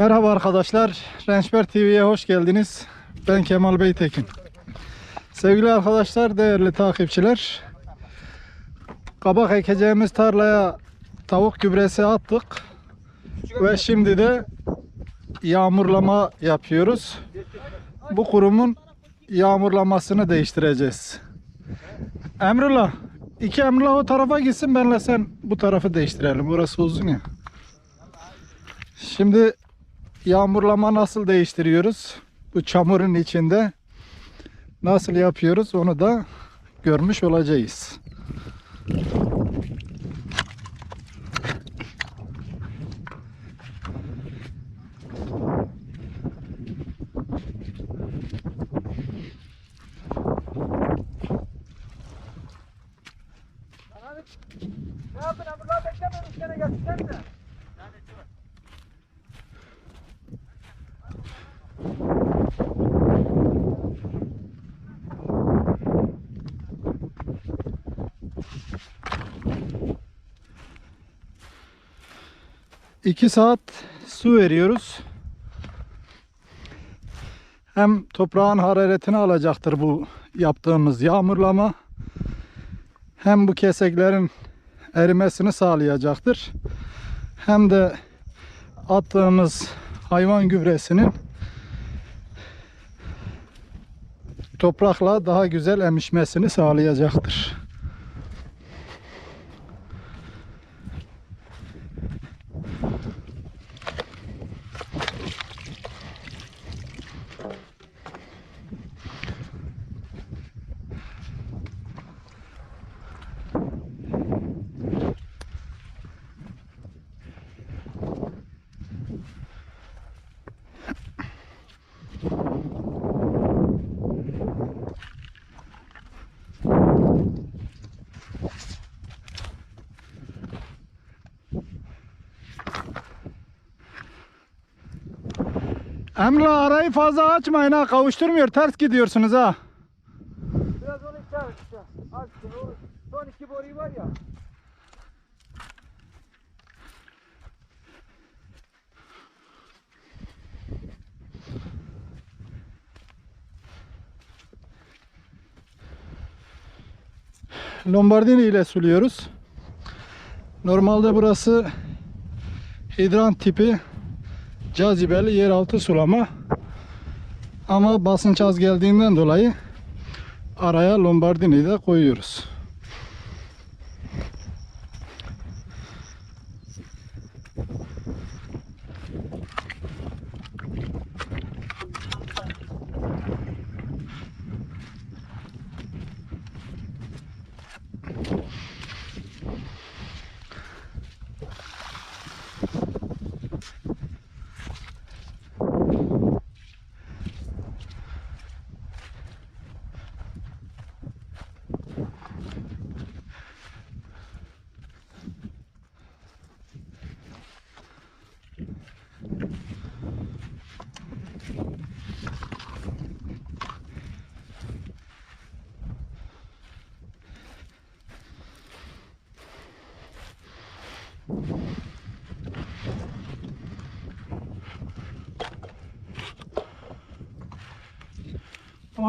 Merhaba arkadaşlar. Rençber TV'ye hoş geldiniz. Ben Kemal Beytekin. Sevgili arkadaşlar, değerli takipçiler. Kabak ekeceğimiz tarlaya tavuk gübresi attık. Ve şimdi de yağmurlama yapıyoruz. Bu kurumun yağmurlamasını değiştireceğiz. Emrullah, iki Emrullah o tarafa gitsin benle sen bu tarafı değiştirelim. Burası uzun ya. Şimdi yağmurlama nasıl değiştiriyoruz? Bu çamurun içinde nasıl yapıyoruz onu da görmüş olacağız. Ne yaptın Emrullah beklememiş gene getirsene de. İki saat su veriyoruz. Hem toprağın hararetini alacaktır bu yaptığımız yağmurlama. Hem bu keseklerin erimesini sağlayacaktır. Hem de attığımız hayvan gübresinin toprakla daha güzel emişmesini sağlayacaktır. Emla arayı fazla açmayın ha kavuşturmuyor ters gidiyorsunuz ha. Biraz onu içer işte. Az son iki boruyu var ya. Lombardini ile suluyoruz. Normalde burası hidran tipi cazibeli yeraltı sulama. Ama basınç az geldiğinden dolayı araya Lombardini de koyuyoruz.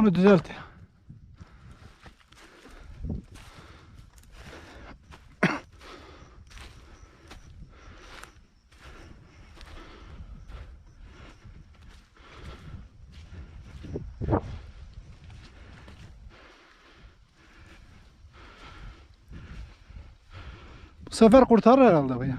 Onu düzelt. Bu sefer kurtarır herhalde bu ya.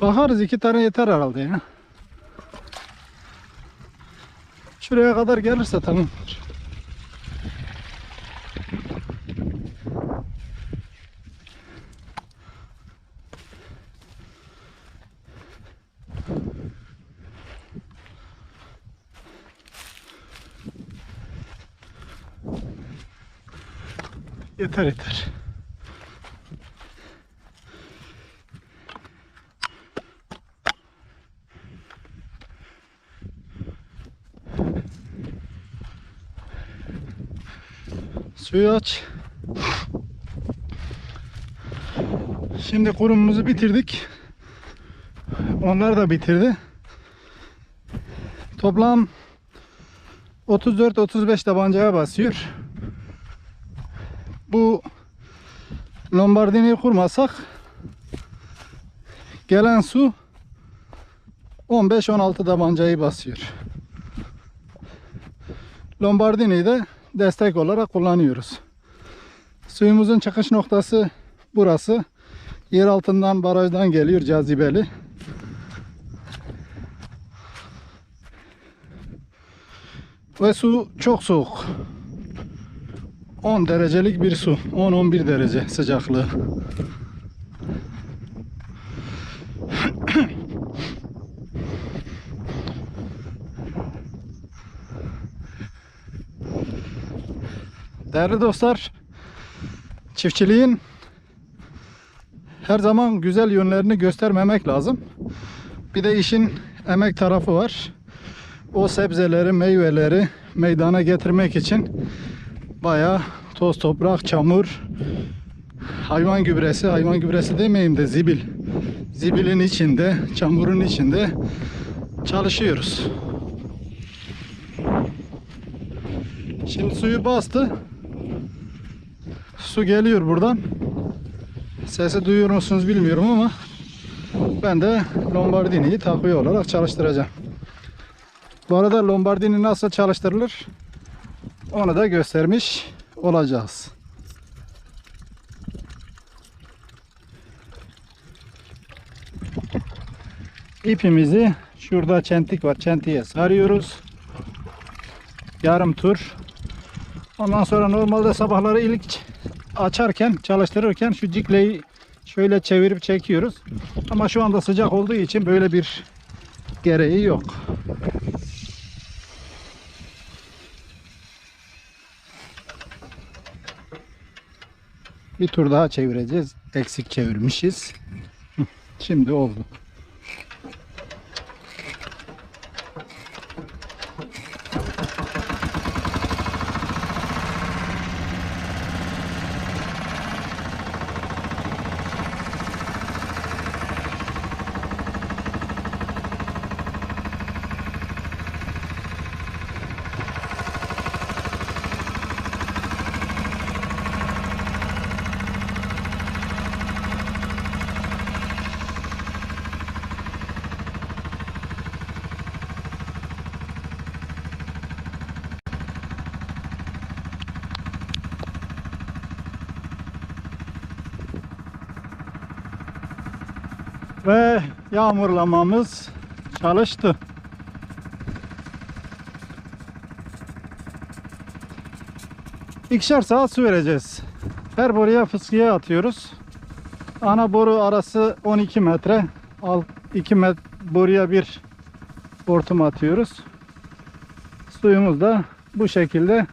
Bakarız iki tane yeter herhalde ya. Şuraya kadar gelirse tamam. Yeter yeter. Suyu aç. Şimdi kurumumuzu bitirdik. Onlar da bitirdi. Toplam 34-35 tabancaya basıyor. Bu Lombardini'yi kurmasak gelen su 15-16 tabancayı basıyor. Lombardini'yi de destek olarak kullanıyoruz. Suyumuzun çıkış noktası burası. Yer altından barajdan geliyor cazibeli. Ve su çok soğuk. 10 derecelik bir su. 10-11 derece sıcaklığı. Değerli dostlar, çiftçiliğin her zaman güzel yönlerini göstermemek lazım. Bir de işin emek tarafı var. O sebzeleri, meyveleri meydana getirmek için bayağı toz toprak, çamur, hayvan gübresi, hayvan gübresi demeyeyim de zibil. Zibilin içinde, çamurun içinde çalışıyoruz. Şimdi suyu bastı. Su geliyor buradan. Sesi duyuyor musunuz bilmiyorum ama ben de Lombardini'yi takviye olarak çalıştıracağım. Bu arada Lombardini nasıl çalıştırılır onu da göstermiş olacağız. İpimizi şurada çentik var. Çentiğe sarıyoruz. Yarım tur. Ondan sonra normalde sabahları ilk açarken, çalıştırırken şu cikleyi şöyle çevirip çekiyoruz. Ama şu anda sıcak olduğu için böyle bir gereği yok. Bir tur daha çevireceğiz. Eksik çevirmişiz. Şimdi oldu. Ve yağmurlamamız çalıştı. İkişer saat su vereceğiz. Her boruya fıskiye atıyoruz. Ana boru arası 12 metre. Alt 2 metre boruya bir hortum atıyoruz. Suyumuz da bu şekilde.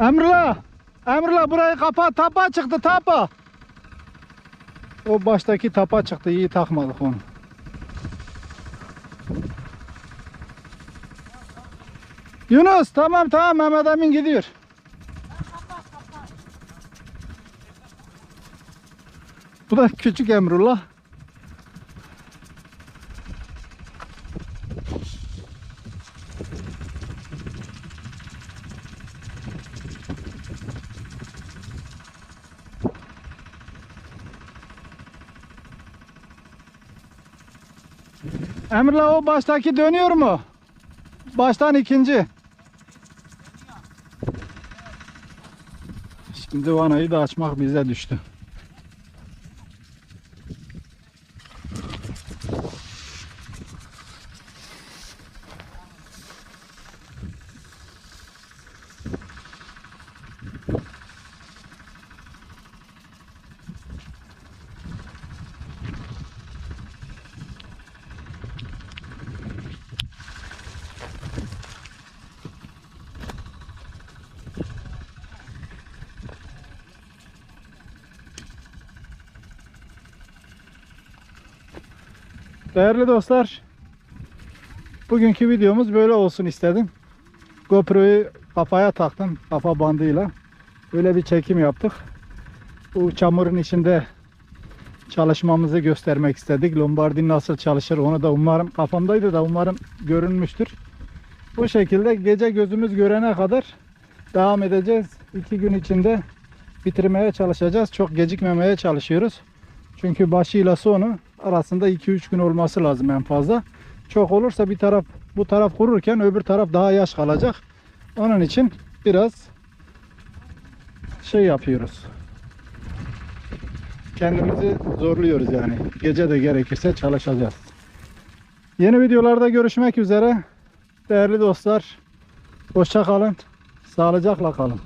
Emrullah! Emrullah burayı kapat. Tapa çıktı tapa. O baştaki tapa çıktı. iyi takmadık onu. Yunus tamam tamam Mehmet Emin gidiyor. Bu da küçük Emrullah. Emrullah o baştaki dönüyor mu? Baştan ikinci. Şimdi vanayı da açmak bize düştü. Değerli dostlar, bugünkü videomuz böyle olsun istedim. GoPro'yu kafaya taktım, kafa bandıyla. Böyle bir çekim yaptık. Bu çamurun içinde çalışmamızı göstermek istedik. Lombardi nasıl çalışır onu da umarım kafamdaydı da umarım görünmüştür. Bu şekilde gece gözümüz görene kadar devam edeceğiz. İki gün içinde bitirmeye çalışacağız. Çok gecikmemeye çalışıyoruz. Çünkü başıyla sonu arasında 2-3 gün olması lazım en fazla. Çok olursa bir taraf bu taraf kururken öbür taraf daha yaş kalacak. Onun için biraz şey yapıyoruz. Kendimizi zorluyoruz yani. Gece de gerekirse çalışacağız. Yeni videolarda görüşmek üzere. Değerli dostlar, hoşça kalın. Sağlıcakla kalın.